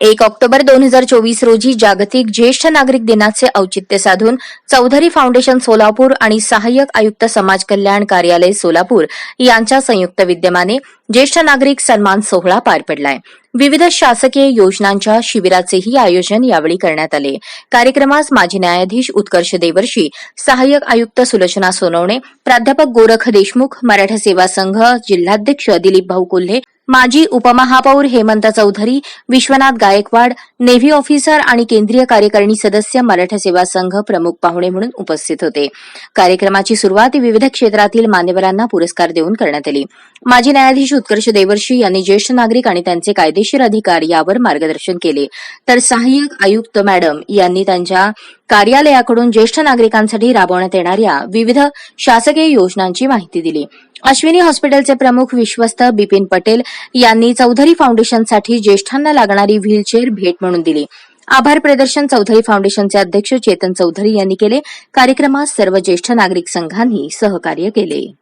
एक ऑक्टोबर दोन हजार चोवीस रोजी जागतिक ज्येष्ठ नागरिक दिनाचे औचित्य साधून चौधरी फाउंडेशन सोलापूर आणि सहाय्यक आयुक्त समाज कल्याण कार्यालय सोलापूर यांच्या संयुक्त विद्यमाने ज्येष्ठ नागरिक सन्मान सोहळा पार पडलाय. विविध शासकीय योजनांच्या शिबिराचेही आयोजन यावेळी करण्यात आले. कार्यक्रमास माजी न्यायाधीश उत्कर्ष देवर्षी सहाय्यक आयुक्त सुलोचना सोनवणे प्राध्यापक गोरख देशमुख मराठा सेवा संघ जिल्हाध्यक्ष दिलीप भाऊ कोल्हे माजी उपमहापौर हेमंत चौधरी विश्वनाथ गायकवाड नेव्ही ऑफिसर आणि केंद्रीय कार्यकारिणी सदस्य मराठा सेवा संघ प्रमुख पाहुणे म्हणून उपस्थित होते. कार्यक्रमाची सुरुवात विविध क्षेत्रातील मान्यवरांना पुरस्कार देऊन करण्यात आली. माजी न्यायाधीश उत्कर्ष देवर्षी यांनी ज्येष्ठ नागरिक आणि त्यांचे कायदेशीर अधिकार यावर मार्गदर्शन केले. तर सहाय्यक आयुक्त मॅडम यांनी त्यांच्या कार्यालयाकडून ज्येष्ठ नागरिकांसाठी राबवण्यात येणाऱ्या विविध शासकीय योजनांची माहिती दिली. अश्विनी हॉस्पिटलचे प्रमुख विश्वस्त बिपिन पटेल यांनी चौधरी फाउंडेशनसाठी ज्येष्ठांना लागणारी व्हीलचेअर भेट म्हणून दिली. आभार प्रदर्शन चौधरी फाउंडेशनचे अध्यक्ष चेतन चौधरी यांनी केले. कार्यक्रमात सर्व ज्येष्ठ नागरिक संघांनी सहकार्य केले.